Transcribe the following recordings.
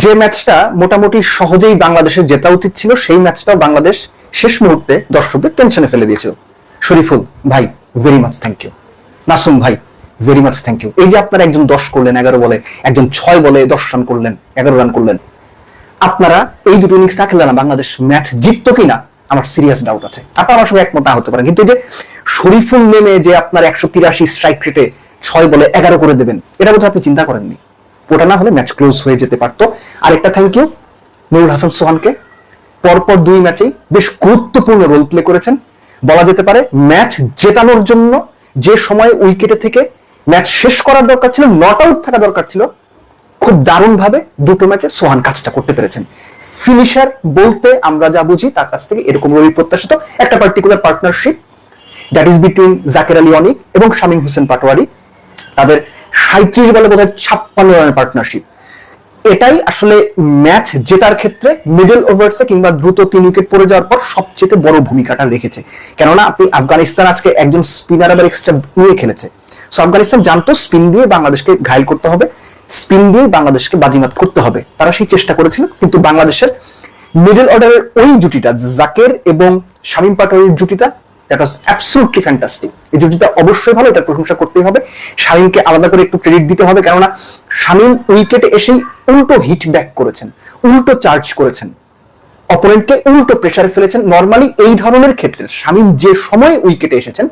যে ম্যাচটা মোটামুটি সহজেই বাংলাদেশের জেতা উচিত ছিল, সেই ম্যাচটাও বাংলাদেশ শেষ মুহূর্তে দর্শকদের টেনশনে ফেলে দিয়েছিল। শরীফুল, ভাই very much thank you Nasum, ভাই ভেরি মাচ থ্যাংক ইউ এই যে আপনারা একজন দশ করলেন, এগারো বলে, একজন ছয় বলে দশ রান করলেন, এগারো রান করলেন, আপনারা এই দুটো ইনিংস থাকলে না বাংলাদেশ ম্যাচ জিততো কিনা আমার সিরিয়াস ডাউট আছে। আপনার আমার সঙ্গে একমত না হতে পারেন। কিন্তু যে শরীফুল নেমে যে আপনার একশো তিরাশি স্ট্রাইক রেটে ছয় বলে এগারো করে দেবেন, এটা বোধহয় আপনি চিন্তা করেননি। ওটা না হলে ম্যাচ ক্লোজ হয়ে যেতে পারতো। আরেকটা থ্যাংক ইউ নুরুল হাসান সোহানকে। পরপর দুই ম্যাচেই বেশ গুরুত্বপূর্ণ রোল প্লে করেছেন। বলা যেতে পারে ম্যাচ জেতানোর জন্য যে সময় উইকেটে থেকে ম্যাচ শেষ করার দরকার ছিল নট আউট থাকা দরকার ছিল, খুব দারুণ ভাবে দুটো ম্যাচে সোহান কাজটা করতে পেরেছেন। ফিনিশার বলতে আমরা যা বুঝি তার কাছ থেকে এরকম রবি প্রত্যাশিত। একটা particular partnership that is between Zaker Ali Anik এবং শামীম হোসেন পাটোয়ারি। তাদের সাঁত্রিশ বলে বোধ হয় ছাপ্পান্ন রানের পার্টনারশিপ এটাই আসলে ম্যাচ জেতার ক্ষেত্রে মিডল ওভার্সে কিংবা দ্রুত তিন উইকেট পড়ে যাওয়ার পর সবচেয়ে বড় ভূমিকাটা রেখেছে। কেননা আপনি আফগানিস্তান আজকে একজন স্পিনার আবার এক্সট্রা নিয়ে খেলেছে। সো আফগানিস্তান জানতো স্পিন দিয়ে বাংলাদেশকে ঘায়ল করতে হবে স্পিন দিয়ে বাংলাদেশকে বাজিমাত করতে হবে। তারা সেই চেষ্টা করেছিল, কিন্তু বাংলাদেশের মিডল অর্ডারের ওই জুটিটা, জাকের এবং শামীম পাটোয়ারির জুটিটা দ্যাট ওয়াজ অ্যাবসলুটলি ফ্যান্টাস্টিক এই জুটিটা অবশ্যই ভালো, এটার প্রশংসা করতেই হবে। শামীমকে আলাদা করে একটু ক্রেডিট দিতে হবে, কেননা উইকেটে এসেই উল্টো হিট ব্যাক করেছেন, উল্টো চার্জ করেছেন। অপোনেন্টকে উল্টো প্রেসারে ফেলেছেন। নর্মালি এই ধরনের ক্ষেত্রে যে সময় উইকেটে এসেছেন,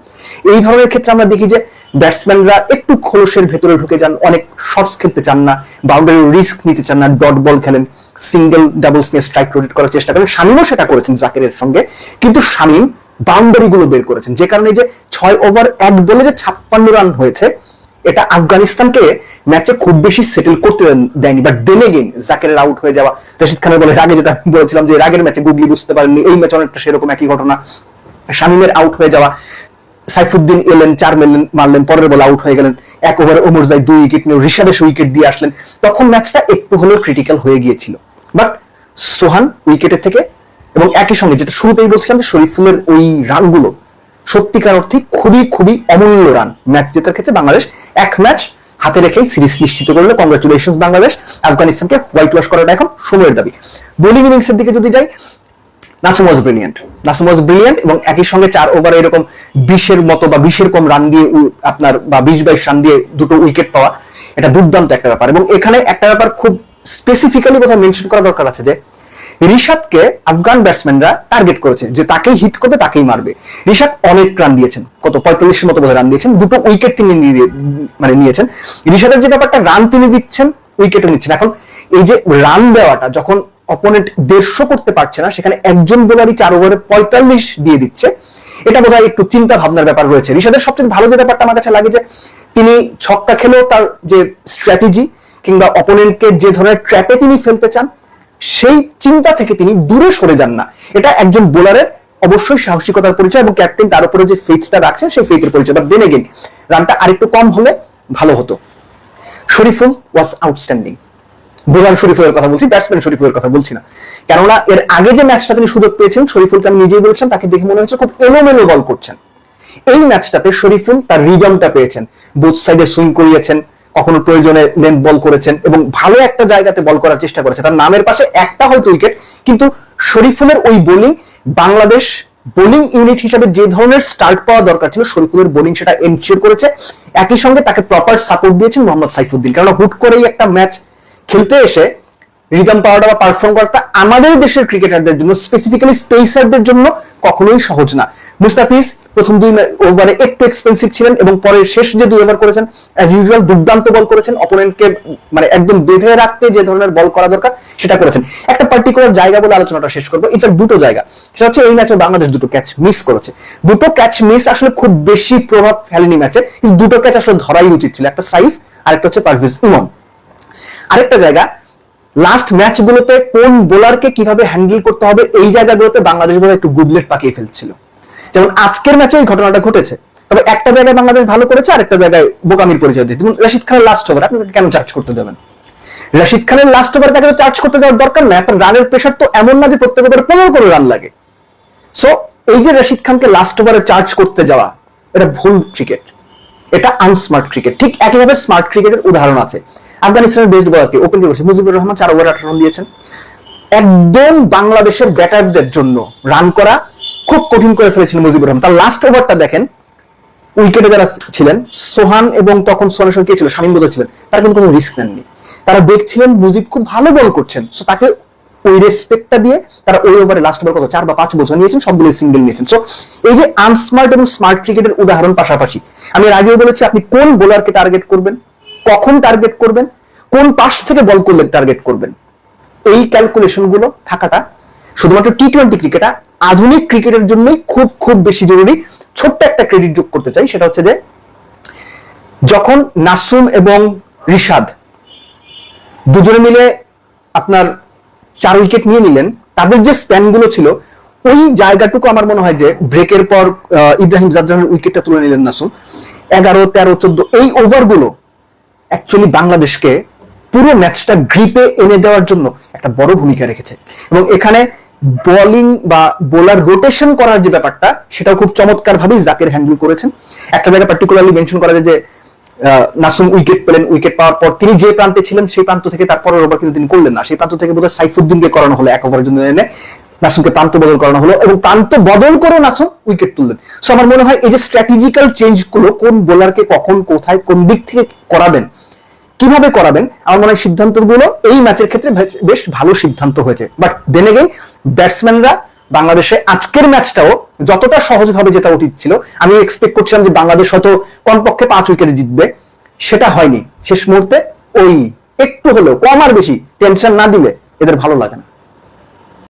এই ধরনের ক্ষেত্রে আমরা দেখি যে ব্যাটসম্যানরা একটু খোলসের ভেতরে ঢুকে যান, অনেক শর্টস খেলতে চান না বাউন্ডারি রিস্ক নিতে চান না ডট বল খেলেন সিঙ্গেল ডাবলস নিয়ে স্ট্রাইক রোটেট করার চেষ্টা করেন। শামীমও সেটা করেছেন জাকিরের সঙ্গে। কিন্তু শামীম বাউন্ডারি গুলো বের করেছেন। যে কারণে যে ছয় ওভার এক বলে যে ছাপ্পান্ন রান হয়েছে, এটা আফগানিস্তানকে ম্যাচে খুব বেশি সেটেল করতে দেয়নি বাট দেন এগেইন জাকেরের আউট হয়ে যাওয়া। রশিদ খানের বলে আগে যেটা বলেছিলাম যে রাগের ম্যাচে গুগলি বুঝতে পারেননি, এই ম্যাচ অনেকটা সেরকম একই ঘটনা। শামিমের আউট হয়ে যাওয়া, সাইফুদ্দিন এলেন, চার মেলেন মারলেন, পরের বলে আউট হয়ে গেলেন। এক ওভারে ওমর জাই দুই উইকেট নিয়ে ঋষাদেশ উইকেট দিয়ে আসলেন। তখন ম্যাচটা একটু হলেও ক্রিটিক্যাল হয়ে গিয়েছিল। বাট সোহান উইকেটের থেকে এবং একই সঙ্গে যেটা শুরুতেই বলছিলাম শরীফুলের ওই রানগুলো সত্যিকার অর্থে খুবই খুবই অমূল্য রান ম্যাচ জেতার ক্ষেত্রে বাংলাদেশ এক ম্যাচ হাতে রেখেই সিরিজ নিশ্চিত করলে। কংগ্রাচুলেশন বাংলাদেশ। আফগানিস্তানকে হোয়াইট ওয়াশ করাটা এখন সময়ের দাবি। বোলিং ইনিংসের দিকে যদি যাই, Nasum was brilliant Nasum was brilliant এবং একই সঙ্গে চার ওভারে এরকম বিশের মতো বা বিশের কম রান দিয়ে আপনার বা বিশ বাইশ রান দিয়ে দুটো উইকেট পাওয়া, এটা দুর্দান্ত একটা ব্যাপার। এবং এখানে একটা ব্যাপার খুব স্পেসিফিক্যালি কোথাও মেনশন করা দরকার আছে যে রিশাদকে আফগান ব্যাটসম্যানরা টার্গেট করেছে যে তাকেই হিট করবে, তাকেই মারবে। রিশাদ অনেক রান দিয়েছেন। কত? পঁয়তাল্লিশের মতো বোধহয় রান দিয়েছেন। দুটো উইকেট তিনি মানে নিয়েছেন। রিশাদের যে ব্যাপারটা রান তিনি দিচ্ছেন উইকেটও নিচ্ছেন। এখন এই যে রান দেওয়াটা, যখন অপোনেন্ট দেড়শো করতে পারছে না, সেখানে একজন বোলারই চার ওভারে পঁয়তাল্লিশ দিয়ে দিচ্ছে, এটা বোধহয় একটু চিন্তা ভাবনার ব্যাপার রয়েছে। ঋষাদের সবচেয়ে ভালো যে ব্যাপারটা আমার কাছে লাগে যে, তিনি ছক্কা খেলেও তার যে স্ট্র্যাটেজি কিংবা অপোনেন্টকে যে ধরনের ট্র্যাপে তিনি ফেলতে চান সেই চিন্তা থেকে তিনি দূরে সরে যান না। এটা একজন বোলারের অবশ্যই সাহসিকতার পরিচয় এবং ক্যাপ্টেন তার উপরে যে ফেথটা রাখছেন সেই ফেথের পরিচয়। বাট দেন এগেন রানটা আরেকটু কম হলে ভালো হতো। শরীফুল ওয়াজ আউটস্ট্যান্ডিং বোলার শরীফুলের কথা বলছি ব্যাটসম্যান শরীফুলের কথা বলছি না। কেননা এর আগে যে ম্যাচটা তিনি সুযোগ পেয়েছেন শরীফুলকে আমি নিজেই বলছিলাম, তাকে দেখে মনে হচ্ছে খুব এলোমেলো বল করছেন। এই ম্যাচটাতে শরীফুল তার রিজমটা পেয়েছেন। বুথ সাইডে সুইং করিয়েছেন। কখনো প্রয়োজনে লেন্থ বল করেছেন এবং ভালো একটা জায়গাতে বল করার চেষ্টা করেছে। তার নামের পাশে একটা হয়তো উইকেট, কিন্তু শরীফুলের ওই বোলিং বাংলাদেশ বোলিং ইউনিট হিসাবে যে ধরনের স্টার্ট পাওয়া দরকার ছিল, শরীফুলের বোলিং সেটা এনশিওর করেছে। একই সঙ্গে তাকে প্রপার সাপোর্ট দিয়েছেন মোহাম্মদ সাইফুদ্দিন। কারণ হুট করেই একটা ম্যাচ খেলতে এসে রিদম পাওয়াটা বা পারফর্ম করাটা আমাদের দেশের ক্রিকেটারদের জন্য স্পেসিফিক্যালি স্পেসারদের জন্য কখনোই সহজ না। মুস্তাফিজ প্রথম দুই ওভারে একটু এক্সপেন্সিভ ছিলেন এবং পরে শেষ যে দুই ওভার করেছেন অ্যাজ ইউজুয়াল দুর্দান্ত বল করেছেন অপোনেন্টকে মানে একদম বেঁধে রাখতে যে ধরনের বল করা দরকার, সেটা করেছেন। একটা পার্টিকুলার জায়গা বলে আলোচনাটা শেষ করব ইনফ্যাক্ট দুটো জায়গা। সেটা হচ্ছে এই ম্যাচে বাংলাদেশ দুটো ক্যাচ মিস করেছে। দুটো ক্যাচ মিস আসলে খুব বেশি প্রভাব ফেলেনি ম্যাচে, কিন্তু দুটো ক্যাচ আসলে ধরাই উচিত ছিল। একটা সাইফ আর একটা হচ্ছে পারভেজ ইমাম আরেকটা জায়গা লাস্ট ম্যাচগুলোতে কোন বোলারকে কীভাবে হ্যান্ডেল করতে হবে, এই জায়গাগুলোতে বাংলাদেশ বোধহয় একটু গুবলেট পাকিয়ে ফেলছিল। যেমন আজকের ম্যাচে ওই ঘটনাটা ঘটেছে। তবে একটা জায়গায় বাংলাদেশ ভালো করেছে আর একটা জায়গায় বোকামির পরিচয় দিয়ে যেমন রশিদ খানের লাস্ট ওভার আপনি কেন চার্জ করতে যাবেন? রশিদ খানের লাস্ট ওভার তাকে চার্জ করতে যাওয়ার দরকার না এখন রানের প্রেশার তো এমন না যে প্রত্যেক ওভারে পনেরো করে রান লাগে। সো এই যে রশিদ খানকে লাস্ট ওভারে চার্জ করতে যাওয়া, এটা ভুল ক্রিকেট এটা আনস্মার্ট ক্রিকেট ঠিক একইভাবে স্মার্ট ক্রিকেটের উদাহরণ আছে। আফগানিস্তানের বেস্ট বলারকে ওপেন করেছে। মুজিবুর রহমান চার ওভার আঠারো রান দিয়েছেন। একদম বাংলাদেশের ব্যাটারদের জন্য রান করা খুব কঠিন করে ফেলেছিলেন মুজিবুর রহমান। তার লাস্ট ওভারটা দেখেন উইকেটে যারা ছিলেন, সোহান এবং তখন সোহানের সঙ্গে কে ছিল? শামীম বোধ ছিলেন। তারা কিন্তু কোনো রিস্ক নেননি। তারা দেখছিলেন মুজিব খুব ভালো বল করছেন। সো তাকে ওই রেসপেক্টটা দিয়ে তারা ওই ওভারে লাস্ট ওভার কত? চার বা পাঁচ বোঝা নিয়েছেন সবগুলো সিঙ্গেল নিয়েছেন। সো এই যে আনস্মার্ট এবং স্মার্ট ক্রিকেটের উদাহরণ পাশাপাশি, আমি এর আগেও বলেছি, আপনি কোন বোলারকে টার্গেট করবেন? কখন টার্গেট করবেন? কোন পাশ থেকে বল করলে টার্গেট করবেন? এই ক্যালকুলেশনগুলো থাকাটা শুধুমাত্র টি টোয়েন্টি ক্রিকেটা আধুনিক ক্রিকেটের জন্যই খুব খুব বেশি জরুরি। ছোট্ট একটা ক্রেডিট যোগ করতে চাই, সেটা হচ্ছে যে, যখন নাসুম এবং রিশাদ দুজনে মিলে আপনার চার উইকেট নিয়ে নিলেন, তাদের যে স্প্যানগুলো ছিল, ওই জায়গাটুকু আমার মনে হয় যে ব্রেকের পর ইব্রাহিম জাদরানের উইকেটটা তুলে নিলেন নাসুম এগারো, তেরো, চোদ্দ, এই ওভারগুলো অ্যাকচুয়ালি বাংলাদেশকে পুরো ম্যাচটা গ্রিপে এনে দেওয়ার জন্য একটা বড় ভূমিকা রেখেছে। এবং এখানে বোলিং বা বোলার রোটেশন করার যে ব্যাপারটা, সেটাও খুব চমৎকার ভাবেই জাকের হ্যান্ডেল করেছেন। একটা জায়গায় পার্টিকুলারলি মেনশন করা যায় যে নাসুম উইকেট পেলেন উইকেট পাওয়ার পর তিনি যে প্রান্তে ছিলেন, সেই প্রান্ত থেকে তারপরের ওভার কিন্তু তিনি করলেন না। সেই প্রান্ত থেকে বোধহয় সাইফুদ্দিনকে করানো হলো এক ওভারের জন্য এনে। নাসুমকে প্রান্ত বদল করানো হলো এবং প্রান্ত বদল করে নাসুম উইকেট তুললেন। সো আমার মনে হয় এই যে স্ট্র্যাটেজিক্যাল চেঞ্জগুলো, কোন বোলারকে কখন, কোথায়, কোন দিক থেকে করাবেন। কীভাবে করাবেন? আমার মনে হয় সিদ্ধান্তগুলো এই ম্যাচের ক্ষেত্রে বেশ- ভালো সিদ্ধান্ত হয়েছে। বাট দেন এগেইন ব্যাটসম্যানরা বাংলাদেশে আজকের ম্যাচটাও যতটা সহজভাবে যেটা উচিত ছিল, আমি এক্সপেক্ট করছিলাম যে বাংলাদেশ হয়তো কমপক্ষে পাঁচ উইকেটে জিতবে, সেটা হয়নি। শেষ মুহূর্তে ওই একটু হলেও, কম আর বেশি টেনশন না দিলে এদের ভালো লাগে না।